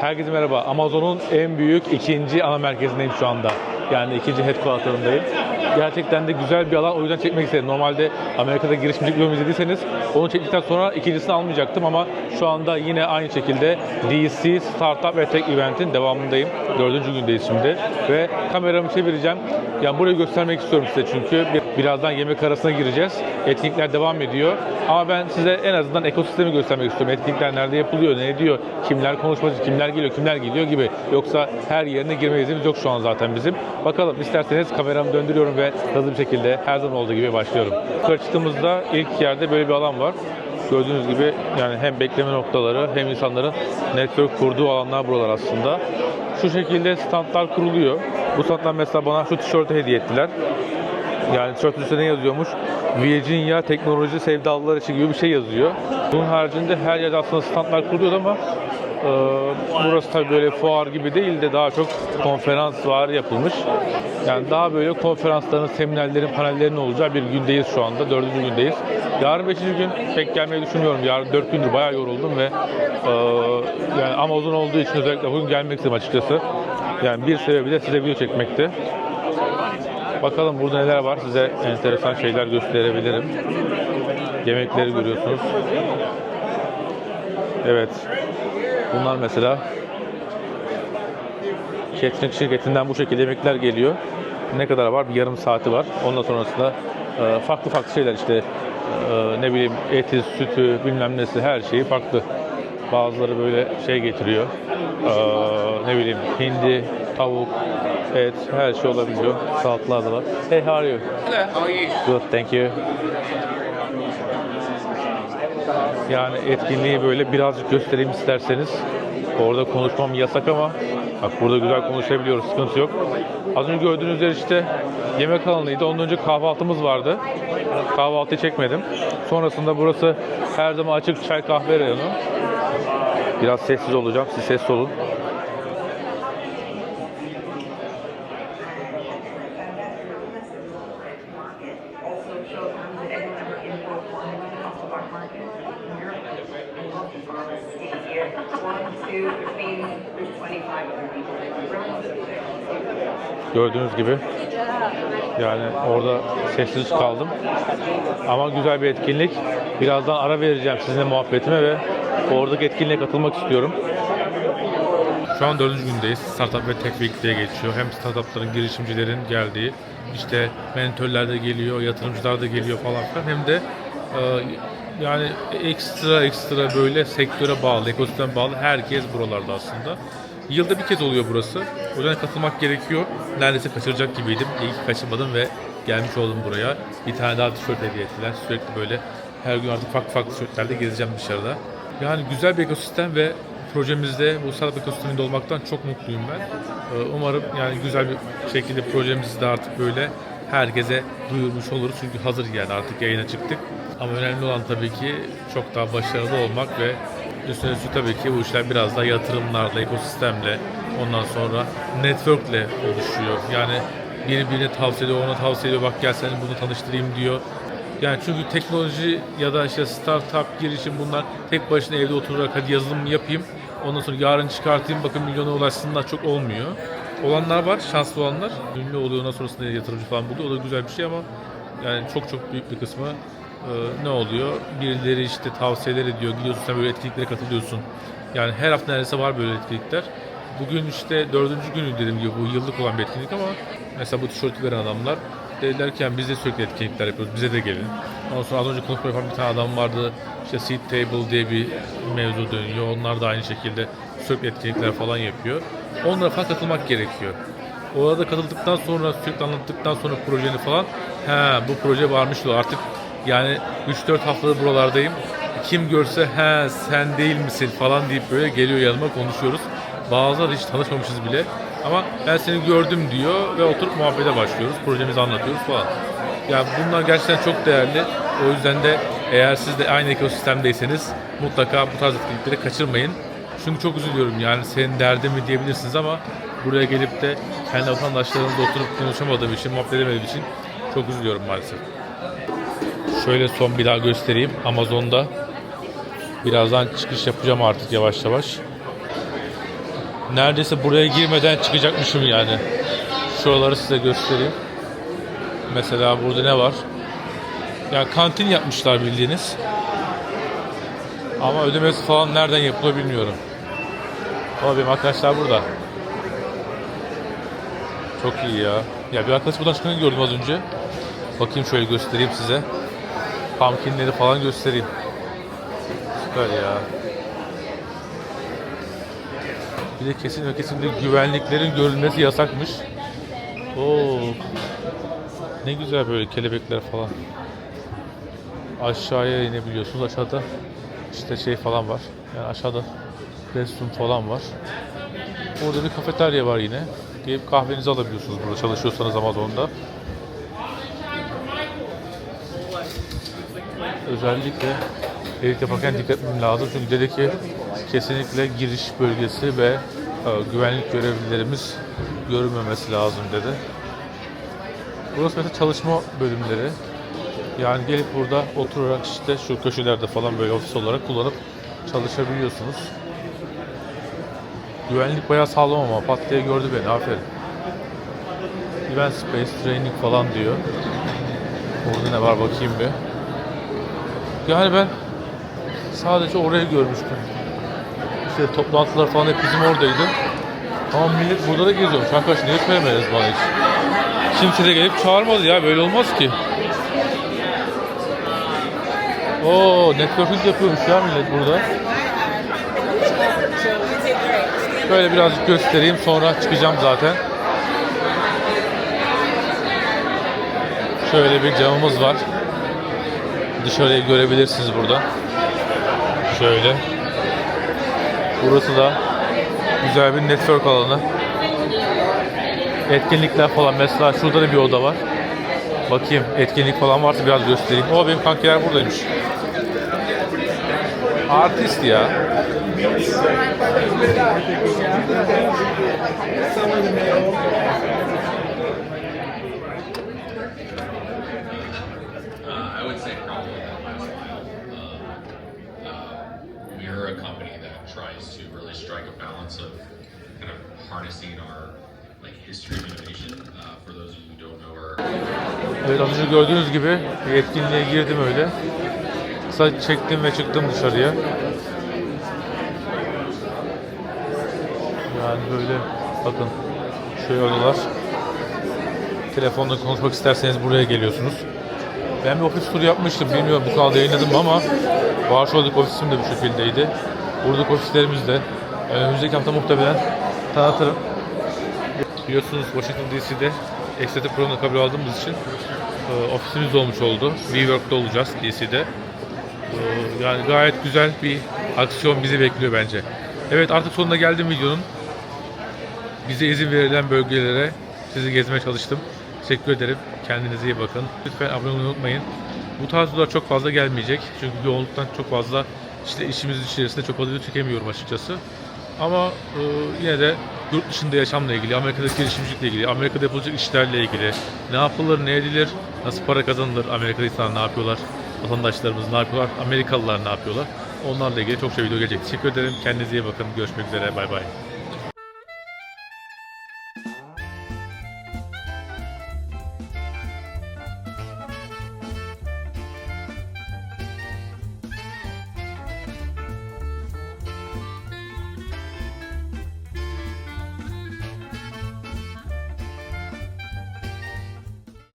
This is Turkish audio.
Herkese merhaba. Amazon'un en büyük ikinci ana merkezindeyim şu anda. Yani ikinci headquarter'ındayım. Gerçekten de güzel bir alan o yüzden çekmek istedim. Normalde Amerika'da girişimcilik bölümü izlediyseniz onu çektikten sonra ikincisini almayacaktım ama şu anda yine aynı şekilde DC Startup ve Tech Event'in devamındayım. Dördüncü gündeyiz şimdi ve kameramı çevireceğim. Yani burayı göstermek istiyorum size çünkü bir- birazdan yemek arasına gireceğiz. Etkinlikler devam ediyor. Ama ben size en azından ekosistemi göstermek istiyorum. Etkinlikler nerede yapılıyor, ne ediyor, kimler konuşmacı, kimler geliyor, kimler gidiyor gibi. Yoksa her yerine girme iznimiz yok şu an zaten bizim. Bakalım isterseniz kameramı döndürüyorum ve hızlı bir şekilde her zaman olduğu gibi başlıyorum. Yukarı çıktığımızda ilk yerde böyle bir alan var. Gördüğünüz gibi yani hem bekleme noktaları hem insanların network kurduğu alanlar buralar aslında. Şu şekilde standlar kuruluyor. Bu standlar mesela bana şu tişörtü hediye ettiler. Yani tişörtün üstünde ne yazıyormuş? Virginia teknoloji sevdalılar için gibi bir şey yazıyor. Bunun haricinde her yerde aslında standlar kuruluyordu ama burası tabii böyle fuar gibi değil de daha çok konferans var yapılmış. Yani daha böyle konferansların, seminerlerin, panellerin olacağı bir gündeyiz şu anda. Dördüncü gündeyiz. Yarın beşinci gün pek gelmeyi düşünmüyorum. Yarın dört gündür bayağı yoruldum ve e, yani Amazon olduğu için özellikle bugün gelmek istedim açıkçası. Yani bir sebebi de size video çekmekti. Bakalım burada neler var. Size enteresan şeyler gösterebilirim. Yemekleri görüyorsunuz. Evet. Bunlar mesela catering şirketinden bu şekilde yemekler geliyor. Ne kadar var? Bir yarım saati var. Ondan sonrasında e, farklı farklı şeyler işte e, ne bileyim eti, sütü, bilmem nesi her şeyi farklı. Bazıları böyle şey getiriyor. E, ne bileyim hindi, tavuk, et, her şey olabiliyor. Salatalar da var. Hey, how are you? Hello, how are you? Good, thank you. Yani etkinliği böyle birazcık göstereyim isterseniz. Orada konuşmam yasak ama bak burada güzel konuşabiliyoruz, sıkıntı yok. Az önce gördüğünüz yer işte yemek alanıydı. Ondan önce kahvaltımız vardı. Kahvaltıyı çekmedim. Sonrasında burası her zaman açık çay kahve reyonu. Biraz sessiz olacağım, siz sessiz olun. Gördüğünüz gibi yani orada sessiz kaldım. Ama güzel bir etkinlik. Birazdan ara vereceğim sizinle muhabbetime ve oradaki etkinliğe katılmak istiyorum. Şu an dördüncü gündeyiz. Startup ve Tech Week diye geçiyor. Hem startupların, girişimcilerin geldiği, işte mentörler de geliyor, yatırımcılar da geliyor falan filan. Hem de e, yani ekstra ekstra böyle sektöre bağlı, ekosisteme bağlı herkes buralarda aslında. Yılda bir kez oluyor burası. O yüzden katılmak gerekiyor. Neredeyse kaçıracak gibiydim. İyi ki kaçırmadım ve gelmiş oldum buraya. Bir tane daha tişört hediye ettiler. Sürekli böyle her gün artık farklı farklı tişörtlerde gezeceğim dışarıda. Yani güzel bir ekosistem ve projemizde bu startup ekosisteminde olmaktan çok mutluyum ben. Ee, Umarım yani güzel bir şekilde projemizi de artık böyle herkese duyurmuş oluruz. Çünkü hazır yani artık yayına çıktık. Ama önemli olan tabii ki çok daha başarılı olmak ve üstüne tabii ki bu işler biraz daha yatırımlarla, ekosistemle, ondan sonra networkle oluşuyor. Yani biri birine tavsiye ediyor, ona tavsiye ediyor, bak gel seni bunu tanıştırayım diyor. Yani çünkü teknoloji ya da işte startup girişim bunlar tek başına evde oturarak hadi yazılım yapayım. Ondan sonra yarın çıkartayım bakın milyona ulaşsınlar çok olmuyor. Olanlar var, şanslı olanlar. Ünlü oluyor ondan sonrasında yatırımcı falan buluyor. O da güzel bir şey ama yani çok çok büyük bir kısmı e, ne oluyor? Birileri işte tavsiyeler ediyor. Gidiyorsun sen böyle etkinliklere katılıyorsun. Yani her hafta neredeyse var böyle etkinlikler. Bugün işte dördüncü günü dediğim gibi bu yıllık olan bir etkinlik ama mesela bu tişörtü veren adamlar dediler ki yani biz de sürekli etkinlikler yapıyoruz bize de gelin. Ondan sonra az önce konuşma yapan bir tane adam vardı işte Seed Table diye bir mevzu dönüyor. Onlar da aynı şekilde sürekli etkinlikler falan yapıyor. Onlara falan katılmak gerekiyor. Orada katıldıktan sonra sürekli anlattıktan sonra projeni falan he bu proje varmış diyor artık yani 3-4 haftadır buralardayım. Kim görse he sen değil misin falan deyip böyle geliyor yanıma konuşuyoruz. Bazıları hiç tanışmamışız bile. Ama ben seni gördüm diyor ve oturup muhabbete başlıyoruz. Projemizi anlatıyoruz falan. Yani bunlar gerçekten çok değerli. O yüzden de eğer siz de aynı ekosistemdeyseniz mutlaka bu tarz etkinlikleri kaçırmayın. Çünkü çok üzülüyorum yani senin derdin mi diyebilirsiniz ama buraya gelip de kendi vatandaşlarımızla oturup konuşamadığım için, muhabbet edemediğim için çok üzülüyorum maalesef. Şöyle son bir daha göstereyim. Amazon'da birazdan çıkış yapacağım artık yavaş yavaş. Neredeyse buraya girmeden çıkacakmışım yani. Şuraları size göstereyim. Mesela burada ne var? Ya kantin yapmışlar bildiğiniz. Ama ödemesi falan nereden yapılıyor bilmiyorum. Ama benim arkadaşlar burada. Çok iyi ya. Ya bir arkadaş buradan çıkanı gördüm az önce. Bakayım şöyle göstereyim size. Pumpkinleri falan göstereyim. Süper ya. Bir de kesin ve kesinlikle güvenliklerin görülmesi yasakmış. Oo. Ne güzel böyle kelebekler falan. Aşağıya inebiliyorsunuz. Aşağıda işte şey falan var. Yani aşağıda restum falan var. Orada bir kafeterya var yine. Gelip kahvenizi alabiliyorsunuz burada çalışıyorsanız Amazon'da. Özellikle edit yaparken dikkat etmem lazım. Çünkü dedi ki kesinlikle giriş bölgesi ve e, güvenlik görevlilerimiz görünmemesi lazım dedi. Burası mesela çalışma bölümleri. Yani gelip burada oturarak işte şu köşelerde falan böyle ofis olarak kullanıp çalışabiliyorsunuz. Güvenlik bayağı sağlam ama pat diye gördü beni aferin. Event Space Training falan diyor. Orada ne var bakayım bir. Yani ben sadece orayı görmüştüm. İşte toplantılar falan hep bizim oradaydı. Ama millet burada da geziyormuş. Arkadaş niye söylemediniz bana hiç? Kimse de gelip çağırmadı ya böyle olmaz ki. Oo networking yapıyormuş ya millet burada. Böyle birazcık göstereyim sonra çıkacağım zaten. Şöyle bir camımız var. Dışarıyı görebilirsiniz burada. Şöyle. Burası da güzel bir network alanı. Etkinlikler falan mesela şurada da bir oda var. Bakayım etkinlik falan varsa biraz göstereyim. O benim kankiler buradaymış. Artist ya. We're a company that tries to really strike a balance of kind of harnessing our like history of innovation. Uh, for those of you who don't know our Evet az önce gördüğünüz gibi bir girdim öyle. Kısa çektim ve çıktım dışarıya. Yani böyle bakın şöyle odalar. Telefonla konuşmak isterseniz buraya geliyorsunuz. Ben bir ofis turu yapmıştım. Bilmiyorum bu kanalda yayınladım ama Varşova'daki ofisim de bu şekildeydi. Buradaki ofislerimiz de yani önümüzdeki hafta muhtemelen tanıtırım. Biliyorsunuz Washington DC'de Exeter Pro'nu kabul aldığımız için e, ofisimiz olmuş oldu. WeWork'ta olacağız DC'de. E, yani gayet güzel bir aksiyon bizi bekliyor bence. Evet artık sonuna geldim videonun. Bize izin verilen bölgelere sizi gezmeye çalıştım. Teşekkür ederim. Kendinize iyi bakın. Lütfen abone olmayı unutmayın. Bu tarz videolar çok fazla gelmeyecek. Çünkü yoğunluktan çok fazla işte işimizin içerisinde çok fazla video çekemiyorum açıkçası. Ama e, yine de yurt dışında yaşamla ilgili, Amerika'daki girişimcilikle ilgili, Amerika'da yapılacak işlerle ilgili, ne yapılır, ne edilir, nasıl para kazanılır, Amerika'da insanlar ne yapıyorlar, vatandaşlarımız ne yapıyorlar, Amerikalılar ne yapıyorlar, onlarla ilgili çok şey video gelecek. Teşekkür ederim. Kendinize iyi bakın. Görüşmek üzere. Bay bay.